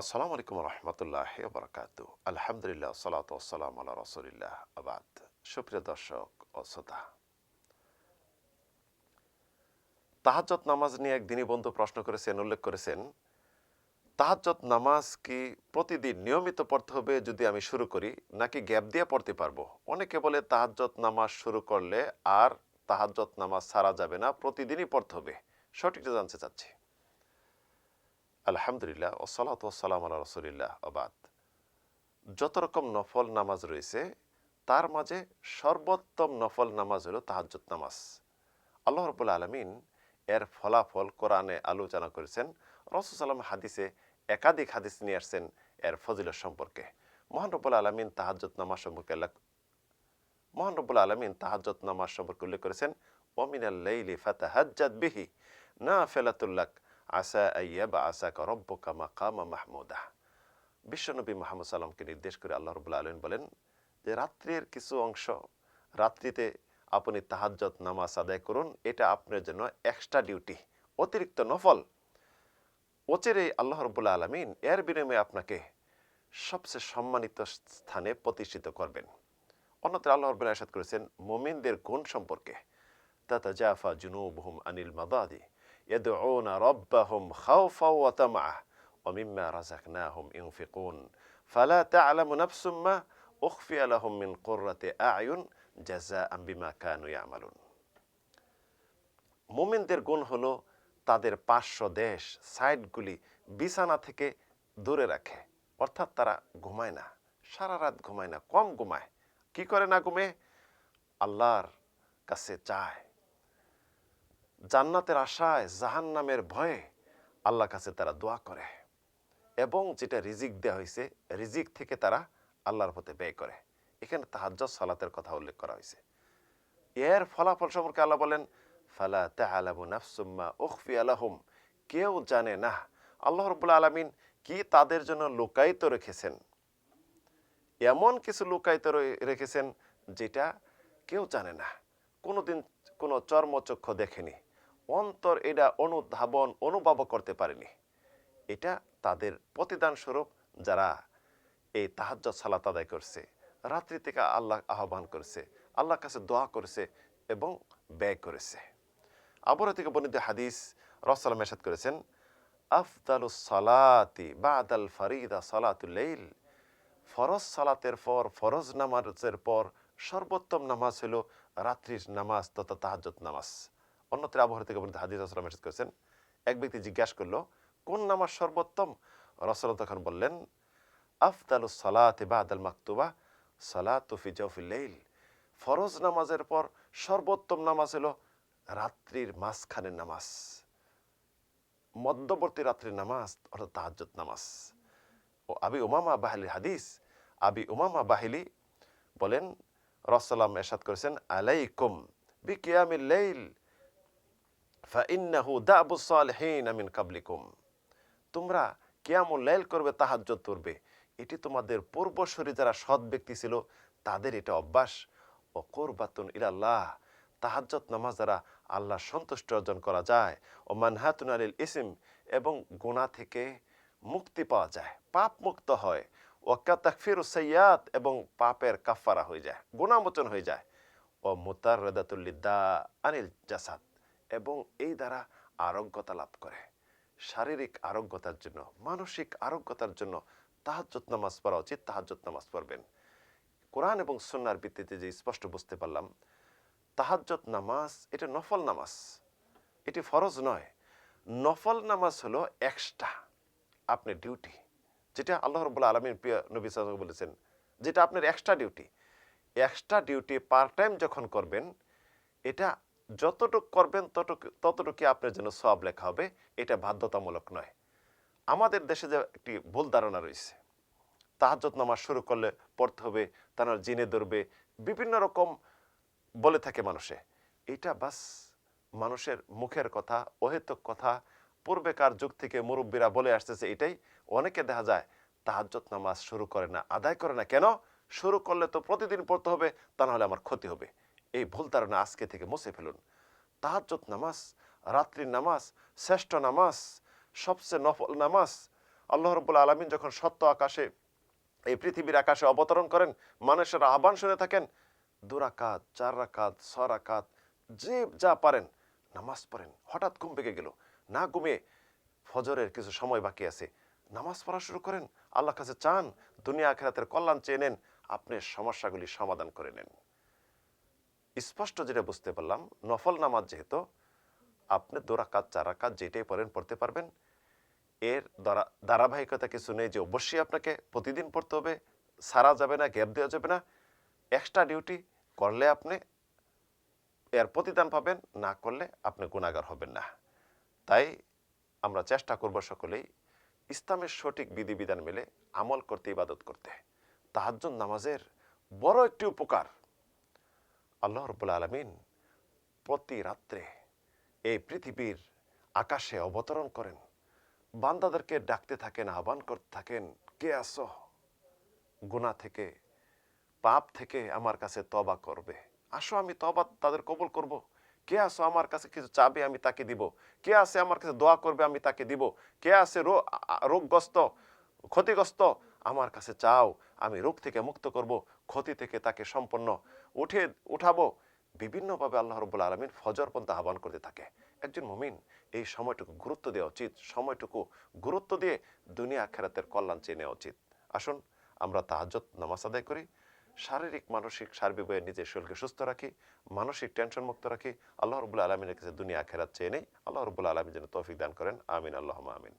আসসালামু আলাইকুম রহমতুল্লাহ বরকাত আলহামদুলিল্লাহ, সালাত আসসালাম আল্লাহ রসুলিল্লাহ আবাদ সুপ্রিয় দর্শক ও শ্রোতা তাহাজ্জত নামাজ নিয়ে এক দিনী বন্ধু প্রশ্ন করেছেন, উল্লেখ করেছেন তাহাজ্জত নামাজ কি প্রতিদিন নিয়মিত পড়তে হবে যদি আমি শুরু করি, নাকি গ্যাপ দিয়ে পড়তে পারব? অনেকে বলে তাহাজ্জত নামাজ শুরু করলে আর তাহাজ্জত নামাজ সারা যাবে না, প্রতিদিনই পড়তে হবে। সঠিকটা জানতে চাচ্ছি। আলহামদুলিল্লাহ, ও সালাত ওসালাম আল্লাহ রসুলিল্লাহ আবাদ যত রকম নফল নামাজ রয়েছে, তার মাঝে সর্বোত্তম নফল নামাজ হলো তাহাজ্জুদ নামাজ। আল্লাহ রবুল আলমিন এর ফলাফল কোরআনে আলোচনা করেছেন রসুসাল্লাম হাদিসে একাধিক হাদিস নিয়ে আসছেন এর ফজিলত সম্পর্কে। মহান রব্বুল আলমিন তাহাজ্জুদ নামাজ সম্পর্কে মহান রব্বুল আলমিন তাহাজ্জুদ নামাজ সম্পর্কে উল্লেখ করেছেন ওমিনাল্লাইলি ফাতাহাজ্জাদ বিহি না ফেলাতুল্লাক আসা আইয়া বা আসা করব্বকা মাকামা মাহমুদা বিশ্বনবী মোহাম্মদ সাল্লামকে নির্দেশ করে আল্লাহ রবুল্লা আলমিন বলেন যে রাত্রির কিছু অংশ রাত্রিতে আপনি তাহাজ্জত নামাজ আদায় করুন। এটা আপনার জন্য এক্সট্রা ডিউটি অতিরিক্ত নফল। অচেরে আল্লাহ রবুল্লা আলমিন এর বিনিময়ে আপনাকে সবচেয়ে সম্মানিত স্থানে প্রতিষ্ঠিত করবেন। অন্যত্র আল্লাহ রবুল্লা আসাদ করেছেন, মোমিনদের গুণ সম্পর্কে। তাতা জাফা জুনুবহুম আনিল মাদাদি। يدعون ربهم خوفا وطمعا ومما رزقناهم ينفقون فلا تعلم نفس ما أخفي لهم من قرة أعين جزاء بما كانوا يعملون মুমিনদের গুণ হলো তাদের পার্শ্ব দেশ সাইডগুলি বিছানা থেকে দূরে রাখে অর্থাৎ তারা ঘুমায় না সারা রাত ঘুমায় না কম ঘুমায় কি করে না ঘুমে আল্লাহর কাছে চায় জান্নাতের আশায় জাহান্নামের ভয়ে আল্লাহর কাছে তারা দোয়া করে এবং যেটা রিজিক দেওয়া হয়েছে, রিজিক থেকে তারা আল্লাহর পথে ব্যয় করে। এখানে তাহাজ্জত সালাতের কথা উল্লেখ করা হয়েছে। এর ফলাফল সম্পর্কে আল্লাহ বলেন, ফালা তাআলামু নাফসুম্মা উখফি আলাহুম কেউ জানে না। আল্লাহ রাব্বুল আলামিন কি তাদের জন্য লুকায়িত রেখেছেন? এমন কিছু লুকায়িত রেখেছেন যেটা কেউ জানে না। কোনোদিন কোনো চর্মচক্ষু দেখেনি। অন্তর এটা অনুধাবন অনুভব করতে পারেনি। এটা তাদের প্রতিদান স্বরূপ যারা এই তাহাজ্জ সালাত আদায় করছে। রাত্রি থেকে আল্লাহ আহ্বান করেছে, আল্লাহর কাছে দোয়া করেছে এবং ব্যয় করেছে। আবর থেকে বর্ণিত হাদিস রসালাম এসাদ করেছেন আফদালুস সালাতি বা বাদাল ফারিদা সালাতুল্লাইল ফরজ সালাতের পর, ফরজ নামাজের পর সর্বোত্তম নামাজ হলো রাত্রির নামাজ তথা তাহাজ্জত নামাজ। অন্যত্র আবহাওয়া থেকে বর্ণিত হাদিস রসলাম এসাদ করেছেন। এক ব্যক্তি জিজ্ঞাসা করল, কোন নামাজ সর্বোত্তম? রসল তখন বললেন, আফদালু সালাতে বাদাল মাকতুবা, সালাতু ফি জৌফিল ফরজ নামাজের পর সর্বোত্তম নামাজ হলো রাত্রির মাঝখানের নামাজ। মধ্যবর্তী রাত্রির নামাজ অর্থাৎ তাহাজ্জুদ নামাজ। ও আবি উমামা বাহিলি হাদিস, আবি উমামা বাহিলি বলেন রসলাম এরশাদ করেছেন, আলাইকুম বিকিয়ামিল লাইল। তোমরা কিয়ামুল লাইল করবে, তাহাজ্জুদ করবে। এটি তোমাদের পূর্বসূরি যারা সৎ ব্যক্তি ছিল, তাদের এটা অভ্যাস। ও কোরবাতুন ইলাল্লাহ তাহাজ্জত নামাজ দ্বারা আল্লাহ সন্তুষ্ট অর্জন করা যায়। ও মানহাতুন আলিল ইসিম, এবং গুণা থেকে মুক্তি পাওয়া যায়। পাপ মুক্ত হয়। ও কাতাকফির সৈয়াত এবং পাপের কাফারা হয়ে যায় গুণামোচন হয়ে যায়। ও মুতার রেদাতুল্লিদ্দা আনিল জাসাদ। এবং এই দ্বারা আরোগ্যতা লাভ করে। শারীরিক আরোগ্যতার জন্য, মানসিক আরোগ্যতার জন্য তাহাজ্জত নামাজ পড়া উচিত তাহাজ্জত নামাজ পড়বেন। কোরআন এবং সন্ন্যার ভিত্তিতে যে স্পষ্ট বুঝতে পারলাম তাহাজ্জত নামাজ এটা নফল নামাজ। এটি ফরজ নয়। নফল নামাজ হলো এক্সট্রা আপনার ডিউটি যেটা আল্লাহ রবুল্লা আলমীর প্রিয় নবী সাল্লাল্লাহু বলেছেন, যেটা আপনার extra duty extra duty part time যখন করবেন, এটা যতটুক করবেন ততটুকু ততটুকু আপনার জন্য সব লেখা হবে। এটা বাধ্যতামূলক নয়। আমাদের দেশে যে একটি ভুল ধারণা রয়েছে তাহাজ্জত নামাজ শুরু করলে পড়তে হবে তারা জিনে ধরবে, বিভিন্ন রকম বলে থাকে মানুষে। এটা বাস মানুষের মুখের কথা, অহেতুক কথা, পূর্বেকার যুগ থেকে মুরব্বীরা বলে আসতেছে এটাই। অনেকে দেখা যায় তাহাজ্জত নামাজ শুরু করে না, আদায় করে না। কেন? শুরু করলে তো প্রতিদিন পড়তে হবে, তা নাহলে আমার ক্ষতি হবে। এই ভুল ধারণা আজকে থেকে মুছে ফেলুন। তাহাজ্জত নামাজ, রাত্রির নামাজ, শ্রেষ্ঠ নামাজ, সবচেয়ে নফল নামাজ। আল্লাহ রব্বুল আলমিন যখন সত্য আকাশে, এই পৃথিবীর আকাশে অবতরণ করেন, মানুষের আহ্বান শুনে থাকেন দুরাকাত চার রাকাত, ছ রাকাত, যে যা পারেন, নামাজ পড়েন। হঠাৎ ঘুম পেকে গেল। না ঘুমিয়ে ফজরের কিছু সময় বাকি আছে। নামাজ পড়া শুরু করেন। আল্লাহ কাছে চান, দুনিয়া আখেরাতের কল্যাণ চেয়ে নেন। আপনি সমস্যাগুলি সমাধান করে নেন। স্পষ্ট যেটা বুঝতে পারলাম, নফল নামাজ যেহেতু, আপনি দোরাকাত চারাকাত যেটাই পড়েন, পড়তে পারবেন। এর দ্বারা, ধারাবাহিকতা কিছু নেই যে অবশ্যই আপনাকে প্রতিদিন পড়তে হবে, সারা যাবে না, গ্যাপ দেওয়া যাবে না। এক্সট্রা ডিউটি করলে আপনি এর প্রতিদান পাবেন, না করলে আপনি গুণাগার হবেন না। তাই আমরা চেষ্টা করব সকলেই ইসলামের সঠিক বিধিবিধান মেলে আমল করতে, ইবাদত করতে। তাহাজ্জুদ নামাজের বড় একটি উপকার আল্লাহ রব্বুল আলমিন প্রতি রাত্রে এই পৃথিবীর আকাশে অবতরণ করেন। বান্দাদেরকে ডাকতে থাকেন, আহ্বান করতে থাকেন, কে আসো গুণা থেকে, পাপ থেকে আমার কাছে তবা করবে। আসো, আমি তবা তাদের কবল করব। কে আসো আমার কাছে কিছু চাবে, আমি তাকে দিব। কে আছে? আমার কাছে দোয়া করবে, আমি তাকে দিব। কে আছে? রোগগ্রস্ত, ক্ষতিগ্রস্ত আমার কাছে চাও, আমি রোগ থেকে মুক্ত করব, ক্ষতি থেকে তাকে সম্পন্ন উঠে উঠাবো। বিভিন্নভাবে আল্লাহ রব্বুল আলমিন ফজর পর্যন্ত আহ্বান করতে থাকে। একজন মুমিন এই সময়টুকু গুরুত্ব দেওয়া উচিত, সময়টুকু গুরুত্ব দিয়ে দুনিয়া আখেরাতের কল্যাণ চেয়ে নেওয়া উচিত। আসুন, আমরা তাহাজ্জত নামাজ আদায় করি। শারীরিক, মানসিক সার্বিকভাবে নিজের শরীরকে সুস্থ রাখি, মানসিক টেনশন মুক্ত রাখি। আল্লাহ রবুল্লা আলমিনের কাছে দুনিয়া আখেরাত চেয়ে নেই। আল্লাহ রবুল্লা আলমী যেন তৌফিক দান করেন। আমিন আল্লাহ আমিন।